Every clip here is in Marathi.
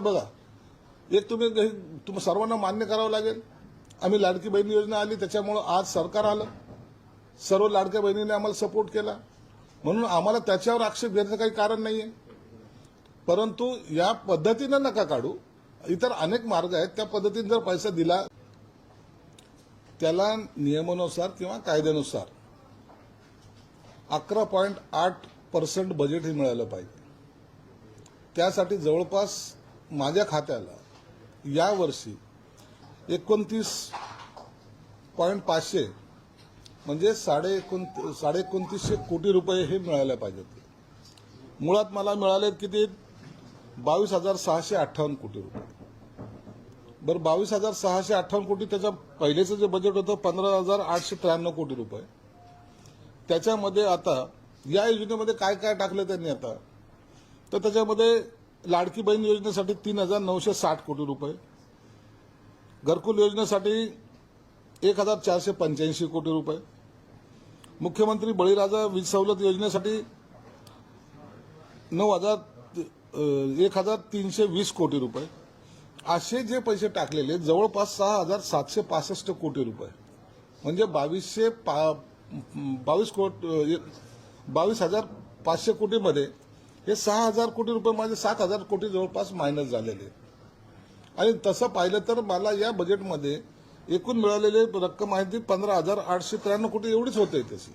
बघा. एक तुम्ही तुम्ही सर्वांना मान्य करावं लागेल. आम्ही लाडकी बहीण योजना आली त्याच्यामुळं आज सरकार आलं. सर्व लाडक्या बहिणीने आम्हाला सपोर्ट केला. म्हणून आम्हाला त्याच्यावर आक्षेप घेण्याचं काही कारण नाहीये. परंतु या पद्धतीनं नका काढू. इतर अनेक मार्ग आहेत. त्या पद्धतीने जर पैसा दिला त्याला नियमानुसार किंवा कायद्यानुसार अकरा पॉईंट आठ पर्सेंट बजेट हे मिळालं पाहिजे. त्यासाठी जवळपास माझ्या खात्याला यावर्षी एकोणतीस पॉईंट पाचशे म्हणजे साडे एकोण साडे एकोणतीसशे कोटी रुपये हे मिळायला पाहिजेत. मुळात मला मिळाले किती? बावीस हजार सहाशे अठ्ठावन्न कोटी रुपये. बरं बावीस हजार सहाशे अठ्ठावन्न कोटी त्याच्या पहिलेचं जे बजेट होतं पंधरा हजार आठशे त्र्याण्णव कोटी रुपये. त्याच्यामध्ये आता या योजनेमध्ये काय काय टाकलं त्यांनी आता? तर त्याच्यामध्ये लाडकी बहीण योजनेसाठी तीन हजार नऊशे साठ कोटी रुपये. घरकुल योजनेसाठी एक हजार चारशे पंच्याऐंशी कोटी रुपये. मुख्यमंत्री बळीराजा वीज सवलत योजनेसाठी नऊ हजार एक हजार तीनशे वीस कोटी रुपये. असे जे पैसे टाकलेले जवळपास सहा हजार सातशे पासष्ट कोटी रुपये. म्हणजे बावीसशे पा बावीस कोट बावीस हजार पाचशे कोटीमध्ये हे सहा हजार कोटी रुपये माझे सात हजार कोटी जवळपास मायनस झालेले. आणि तसं पाहिलं तर मला या बजेटमध्ये एकूण मिळालेली रक्कम आहे ती पंधरा हजार आठशे त्र्याण्णव कोटी एवढीच होते तशी.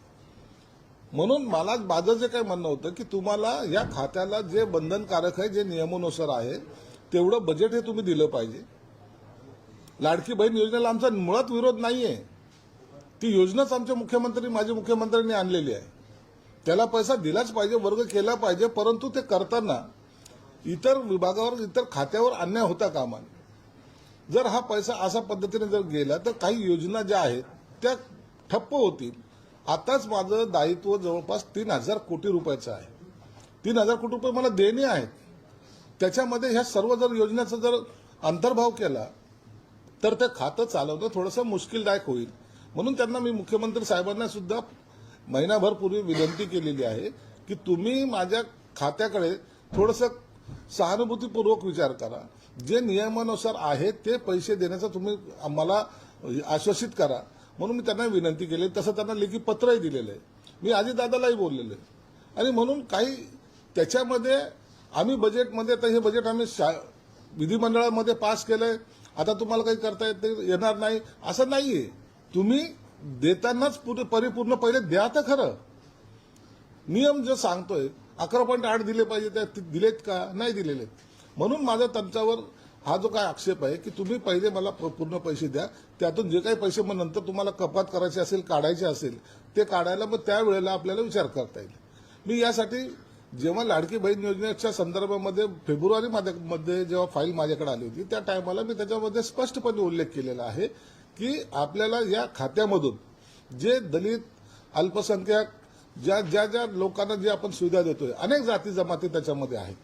म्हणून मला माझं जे काय म्हणणं होतं की तुम्हाला या खात्याला जे बंधनकारक आहे जे नियमानुसार आहे तेवढं बजेट हे तुम्ही दिलं पाहिजे. लाडकी बहीण योजनेला आमचा मुळात विरोध नाही आहे ती योजनाच आमचे मुख्यमंत्री माजी मुख्यमंत्र्यांनी आणलेली आहे. त्याला पैसा दिलाच पाहिजे वर्ग केला पाहिजे परंतु ते करताना इतर विभागावर इतर खात्यावर अन्याय होता कामा जर हा पैसा अशा पद्धतीने जर गेला तर काही योजना ज्या आहेत त्या ठप्प होतील. आताच माझं दायित्व जवळपास तीन हजार कोटी रुपयाचं आहे. तीन हजार कोटी रुपये मला देणे आहेत. त्याच्यामध्ये ह्या सर्व जर योजनेचा जर अंतर्भाव केला तर ते खातं चालवणं थोडंसं मुश्किलदायक होईल. म्हणून त्यांना मी मुख्यमंत्री साहेबांना सुद्धा महिनाभर पूर्वी विनंती केलेली आहे की तुम्ही माझ्या खात्याकडे थोडंसं सहानुभूतीपूर्वक विचार करा. जे नियमानुसार आहे ते पैसे देण्याचा तुम्ही आम्हाला आश्वासित करा. म्हणून मी त्यांना विनंती केली. तसं त्यांना लेखी पत्रही दिलेलं आहे. मी आजी दादालाही बोललेलं आहे. आणि म्हणून काही त्याच्यामध्ये आम्ही बजेटमध्ये आता हे बजेट आम्ही शा विधिमंडळामध्ये पास केलंय. आता तुम्हाला काही करता येत नाही- येणार नाही. असं नाही आहे तुम्ही देतानाच पुरे परिपूर्ण पहिले द्या तर खरं. नियम जे सांगतोय अकरा पॉईंट आठ दिले पाहिजे त्या ते दिलेत का? नाही दिलेले. म्हणून माझा त्यांच्यावर हा जो काय आक्षेप आहे की तुम्ही पहिले मला प- पूर्ण पैसे द्या त्यातून जे काही पैसे मग नंतर तुम्हाला कपात करायचे असेल काढायचे असेल ते काढायला मग त्यावेळेला आपल्याला विचार करता येईल. मी यासाठी जेव्हा लाडकी बहीण योजनेच्या संदर्भामध्ये फेब्रुवारी मध्ये जेव्हा फाईल माझ्याकडे आली होती त्या टायमाला मी त्याच्यामध्ये स्पष्टपणे उल्लेख केलेला आहे की आपल्याला या खात्यामधून जे दलित अल्पसंख्याक ज्या ज्या ज्या लोकांना जे आपण सुविधा देतोय अनेक जाती जमाती त्याच्यामध्ये आहेत.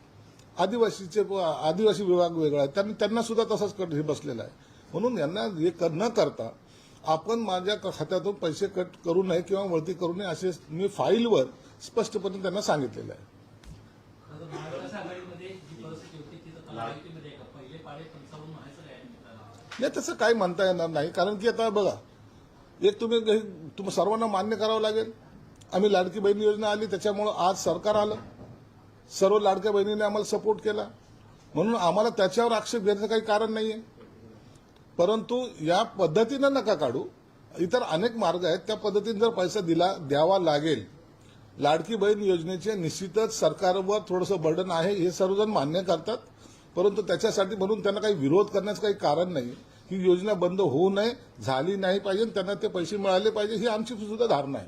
आदिवासीचे आदिवासी विभाग वेगळा आहे. त्यांना त्यांना सुद्धा तसाच कट हे बसलेला आहे. म्हणून यांना हे कर- न करता आपण माझ्या क- खात्यातून पैसे कट करू नये किंवा वळती करू नये असे मी फाईलवर स्पष्टपणे त्यांना सांगितलेलं आहे. पहिले पाडे पंचावन्न नाही तसं काही म्हणता येणार नाही. कारण की आता बघा एक तुम्ही तुम्ही सर्वांना मान्य करावं लागेल. आम्ही लाडकी बहीण योजना आली त्याच्यामुळं आज सरकार आलं. सर्व लाडक्या बहिणीने आम्हाला सपोर्ट केला. म्हणून आम्हाला त्याच्यावर आक्षेप घेण्याचं काही कारण नाहीये. परंतु या पद्धतीनं नका काढू. इतर अनेक मार्ग आहेत. त्या पद्धतीने जर पैसा दिला द्यावा लागेल लाडकी बहीण योजनेचे निश्चितच सरकारवर थोडंसं बर्डन आहे हे सर्वजण मान्य करतात. परंतु त्याच्यासाठी म्हणून त्यांना काही विरोध करण्याचं काही कारण नाही. ही योजना बंद होऊ नये झाली नाही पाहिजे त्यांना ते पैसे मिळाले पाहिजे ही आमची सुद्धा धारणा आहे.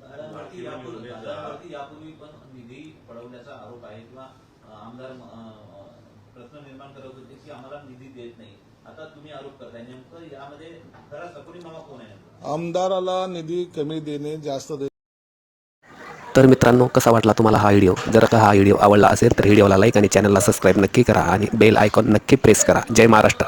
दादावरती यापूर्वी दादावरती यापूर्वी पण निधी पडवल्याचा आरोप आहे किंवा अं, आमदार अं, प्रश्न निर्माण करत होते की आम्हाला निधी देत नाही. आता तुम्ही आरोप करताय. नेमकं यामध्ये खरा सकुनी मामा कोण आहे नेमकं? आमदाराला निधी कमी देणे जास्त देणे तर मित्रांनो कसा वाटला तुम्हाला हा व्हिडिओ? जर का हा व्हिडिओ आवडला असेल तर व्हिडिओला लाईक आणि चॅनलला सबस्क्राईब नक्की करा आणि बेल आयकॉन नक्की प्रेस करा. जय महाराष्ट्र.